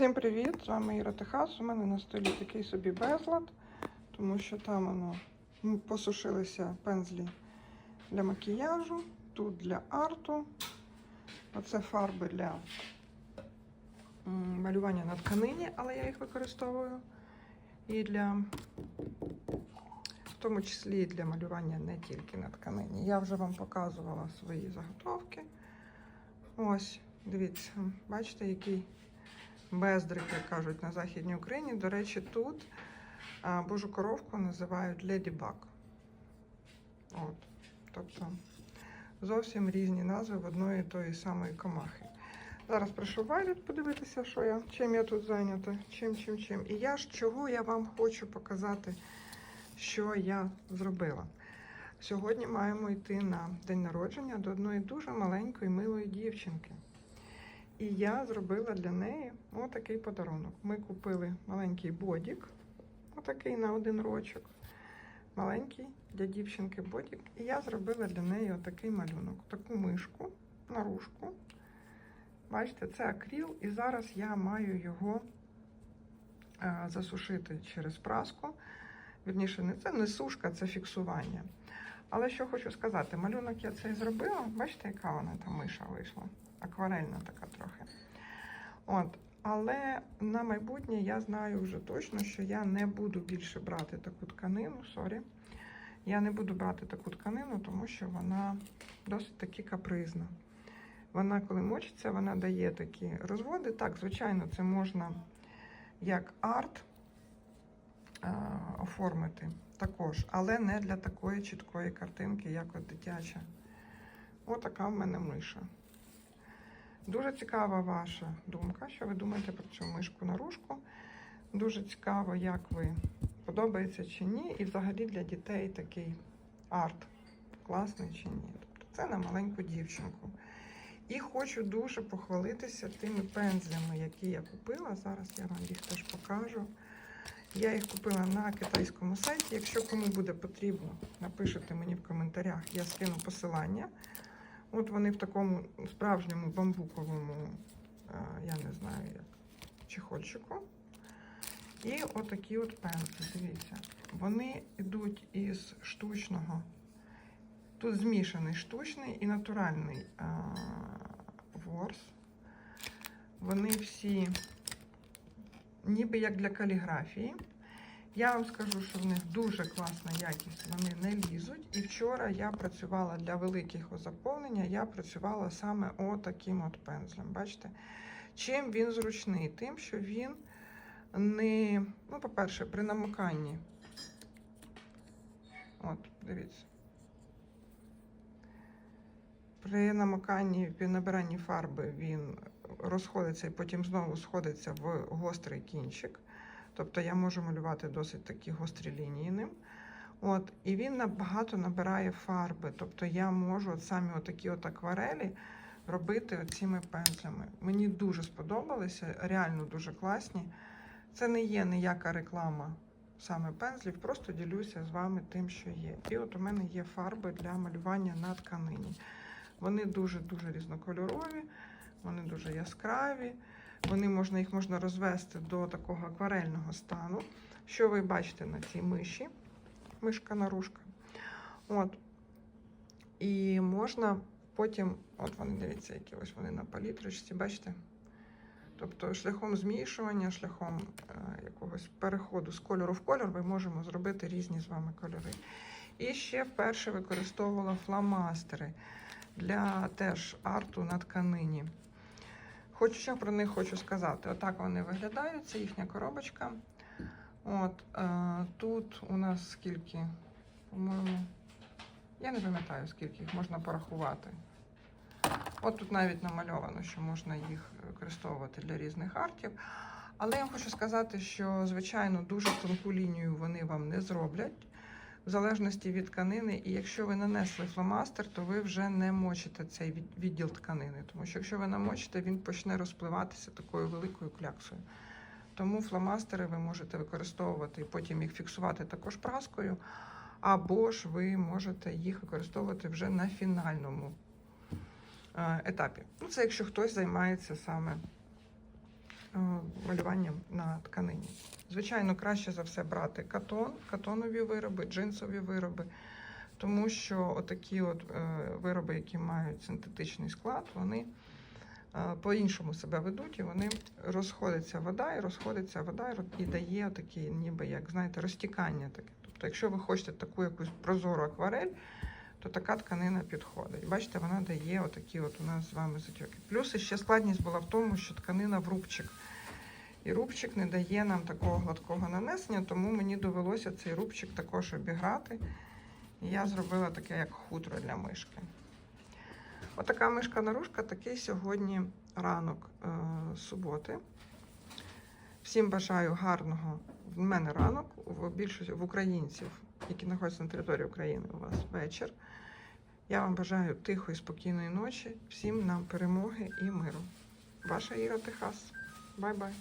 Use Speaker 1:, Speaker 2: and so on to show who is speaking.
Speaker 1: Всім привіт! З вами Іра Техас. У мене на столі такий собі безлад, тому що там воно посушилися пензлі для макіяжу, тут для арту. Оце фарби для малювання на тканині, але я їх використовую. І для, в тому числі і для малювання не тільки на тканині. Я вже вам показувала свої заготовки. Ось, дивіться, бачите, який бездрик, як кажуть на Західній Україні. До речі, тут божу коровку називають Леді Баг. От. Тобто зовсім різні назви в одної і тої самої комахи. Зараз прийшов Вайлет подивитися, що я, чим я тут зайнята, чим, чим, чим. І я ж чого я вам хочу показати, що я зробила. Сьогодні маємо йти на день народження до одної дуже маленької милої дівчинки. І я зробила для неї отакий подарунок. Ми купили маленький бодік, отакий на один рочок. Маленький для дівчинки бодік. І я зробила для неї отакий малюнок, таку мишку, наружку. Бачите, це акріл, і зараз я маю його засушити через праску. Вірніше, не це не сушка, це фіксування. Але що хочу сказати, малюнок я цей зробила. Бачите, яка вона там миша вийшла? Акварельна така трохи. От. Але на майбутнє я знаю вже точно, що я не буду більше брати таку тканину. Сорі. Я не буду брати таку тканину, тому що вона досить таки капризна. Вона, коли мочиться, вона дає такі розводи. Так, звичайно, це можна як арт а, оформити також, але не для такої чіткої картинки, як от дитяча. Отака в мене миша. Дуже цікава ваша думка, що ви думаєте про цю мишку наружку. Дуже цікаво, як ви подобається чи ні. І взагалі для дітей такий арт класний чи ні. Тобто це на маленьку дівчинку. І хочу дуже похвалитися тими пензлями, які я купила. Зараз я вам їх теж покажу. Я їх купила на китайському сайті. Якщо кому буде потрібно, напишите мені в коментарях, я скину посилання. От вони в такому справжньому бамбуковому, е, я не знаю, як чехольчику. І отакі от пензлі, дивіться. Вони йдуть із штучного. Тут змішаний штучний і натуральний а, ворс. Вони всі ніби як для каліграфії. Я вам скажу, що в них дуже класна якість, вони не лізуть. І вчора я працювала для великого заповнення, я працювала саме отаким от пензлем. Бачите? Чим він зручний? Тим, що він не, ну, по-перше, при намоканні. От, дивіться. При намоканні, при набиранні фарби він розходиться і потім знову сходиться в гострий кінчик. Тобто я можу малювати досить такі гострі лінії ним. От, І він набагато набирає фарби. Тобто я можу от самі отакі от акварелі робити цими пензлями. Мені дуже сподобалися, реально дуже класні. Це не є ніяка реклама саме пензлів, просто ділюся з вами тим, що є. І от у мене є фарби для малювання на тканині. Вони дуже-дуже різнокольорові, вони дуже яскраві. Вони можна, їх можна розвести до такого акварельного стану. Що ви бачите на цій миші? Мишка наружка. От. І можна потім, от вони дивіться, які ось вони на палітрочці, бачите? Тобто, шляхом змішування, шляхом е, якогось переходу з кольору в кольор, ми можемо зробити різні з вами кольори. І ще вперше використовувала фломастери для теж арту на тканині. Хочу, що про них хочу сказати. Отак вони виглядають, це їхня коробочка. От, е, Тут у нас скільки, по-моєму, я не пам'ятаю, скільки їх можна порахувати. От тут навіть намальовано, що можна їх використовувати для різних артів. Але я вам хочу сказати, що, звичайно, дуже тонку лінію вони вам не зроблять, в залежності від тканини. І якщо ви нанесли фломастер, то ви вже не мочите цей відділ тканини. Тому що якщо ви намочите, він почне розпливатися такою великою кляксою. Тому фломастери ви можете використовувати і потім їх фіксувати також праскою, або ж ви можете їх використовувати вже на фінальному е, етапі. Ну, це якщо хтось займається саме малюванням на тканині. Звичайно, краще за все брати катон, катонові вироби, джинсові вироби, тому що отакі от е, вироби, які мають синтетичний склад, вони е, по-іншому себе ведуть, і вони розходиться вода, і розходиться вода, і дає такі, ніби як знаєте, розтікання таке. Тобто, якщо ви хочете таку якусь прозору акварель, то така тканина підходить. Бачите, вона дає отакі от у нас з вами затьоки. Плюс ще складність була в тому, що тканина в рубчик. І рубчик не дає нам такого гладкого нанесення, тому мені довелося цей рубчик також обіграти. І я зробила таке, як хутро для мишки. Отака мишка-нарушка, такий сьогодні ранок е, суботи. Всім бажаю гарного в мене ранок, в більшості в українців, які знаходяться на території України, у вас вечір. Я вам бажаю тихої, спокійної ночі, всім нам перемоги і миру. Ваша Іра Техас. Бай-бай.